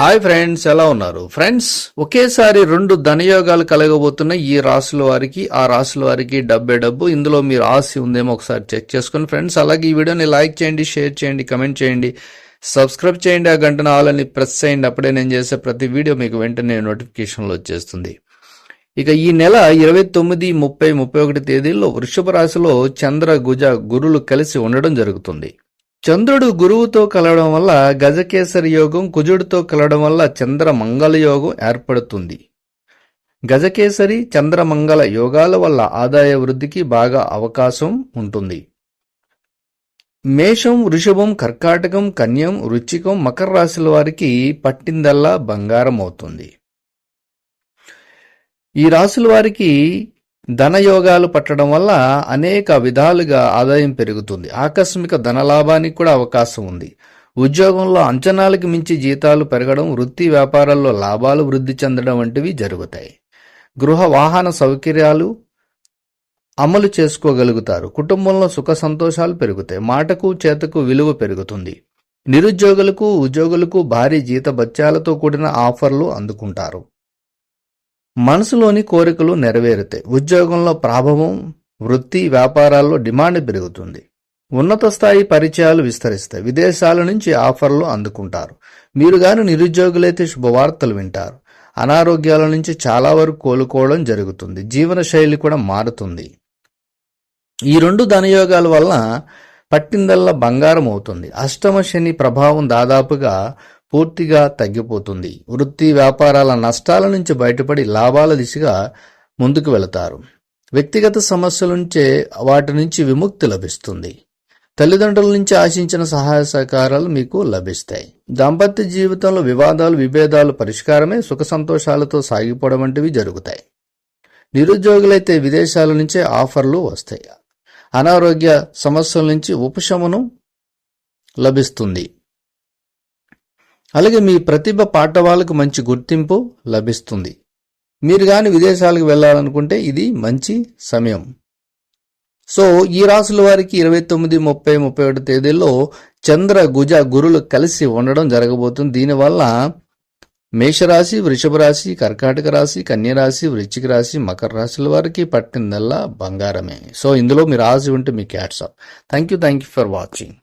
Hi friends ఎలా ఉన్నారు? Friends ఒకేసారి రెండు ధనయోగాలు కలగబోతున్న ఈ రాసుల వారికి ఆ రాసుల వారికి డబ్బే డబ్బు. ఇందులో మీరు ఆశ ఉందేమో ఒకసారి చెక్ చేసుకుని ఫ్రెండ్స్ అలాగే ఈ వీడియోని లైక్ చేయండి షేర్ చేయండి కమెంట్ చేయండి సబ్స్క్రైబ్ చేయండి ఆ గంటను ఆలని ప్రెస్ చేయండి. అప్పుడే నేను చేసే ప్రతి వీడియో మీకు వెంటనే నోటిఫికేషన్లో వచ్చేస్తుంది. ఇక ఈ నెల ఇరవై తొమ్మిది ముప్పై ముప్పై ఒకటి తేదీల్లో వృషభ రాశిలో చంద్ర గుజ గురులు కలిసి ఉండడం జరుగుతుంది. చంద్రుడు గురువుతో కలవడం వల్ల గజకేసరి యోగం కుజుడితో కలవడం వల్ల చంద్ర మంగళ యోగం ఏర్పడుతుంది. గజకేసరి చంద్రమంగళ యోగాల వల్ల ఆదాయ వృద్ధికి బాగా అవకాశం ఉంటుంది. మేషం వృషభం కర్కాటకం కన్యం వృచ్చికం మకర రాశుల వారికి పట్టిందల్లా బంగారం అవుతుంది. ఈ రాసుల వారికి ధనయోగాలు పట్టడం వల్ల అనేక విధాలుగా ఆదాయం పెరుగుతుంది. ఆకస్మిక ధనలాభానికి కూడా అవకాశం ఉంది. ఉద్యోగంలో అంచనాలకు మించి జీతాలు పెరగడం వృత్తి వ్యాపారాల్లో లాభాలు వృద్ధి చెందడం వంటివి జరుగుతాయి. గృహ వాహన సౌకర్యాలు అమలు చేసుకోగలుగుతారు. కుటుంబంలో సుఖ సంతోషాలు పెరుగుతాయి. మాటకు చేతకు విలువ పెరుగుతుంది. నిరుద్యోగులకు ఉద్యోగులకు భారీ జీత బత్యాలతో కూడిన ఆఫర్లు అందుకుంటారు. మనసులోని కోరికలు నెరవేరుతాయి ఉద్యోగంలో ప్రాభవం వృత్తి వ్యాపారాల్లో డిమాండ్ పెరుగుతుంది. ఉన్నత స్థాయి పరిచయాలు విస్తరిస్తాయి. విదేశాల నుంచి ఆఫర్లు అందుకుంటారు. మీరు గాని నిరుద్యోగులైతే శుభవార్తలు వింటారు. అనారోగ్యాల నుంచి చాలా వరకు కోలుకోవడం జరుగుతుంది. జీవన శైలి కూడా మారుతుంది. ఈ రెండు ధనయోగాల వల్ల పట్టిందల్లా బంగారం అవుతుంది. అష్టమ శని ప్రభావం దాదాపుగా పూర్తిగా తగ్గిపోతుంది. వృత్తి వ్యాపారాల నష్టాల నుంచి బయటపడి లాభాల దిశగా ముందుకు వెళతారు. వ్యక్తిగత సమస్యల నుంచే వాటి నుంచి విముక్తి లభిస్తుంది. తల్లిదండ్రుల నుంచి ఆశించిన సహాయ సహకారాలు మీకు లభిస్తాయి. దాంపత్య జీవితంలో వివాదాలు విభేదాలు పరిష్కారమే సుఖ సంతోషాలతో సాగిపోవడం వంటివి జరుగుతాయి. నిరుద్యోగులైతే విదేశాల నుంచే ఆఫర్లు వస్తాయి. అనారోగ్య సమస్యల నుంచి ఉపశమనం లభిస్తుంది. అలాగే మీ ప్రతిభ పాఠవాలకు మంచి గుర్తింపు లభిస్తుంది. మీరు కానీ విదేశాలకు వెళ్ళాలనుకుంటే ఇది మంచి సమయం. సో ఈ రాసుల వారికి ఇరవై తొమ్మిది ముప్పై ముప్పై ఒకటి తేదీల్లో చంద్ర గుజ గురులు కలిసి ఉండడం జరగబోతుంది. దీనివల్ల మేషరాశి వృషభ రాశి కర్కాటక రాశి కన్యరాశి వృశ్చిక రాశి మకర రాశుల వారికి పట్టిందల్లా బంగారమే. సో ఇందులో మీరు రాసి ఉంటే మీ క్యాట్సాప్ thank you thank you for watching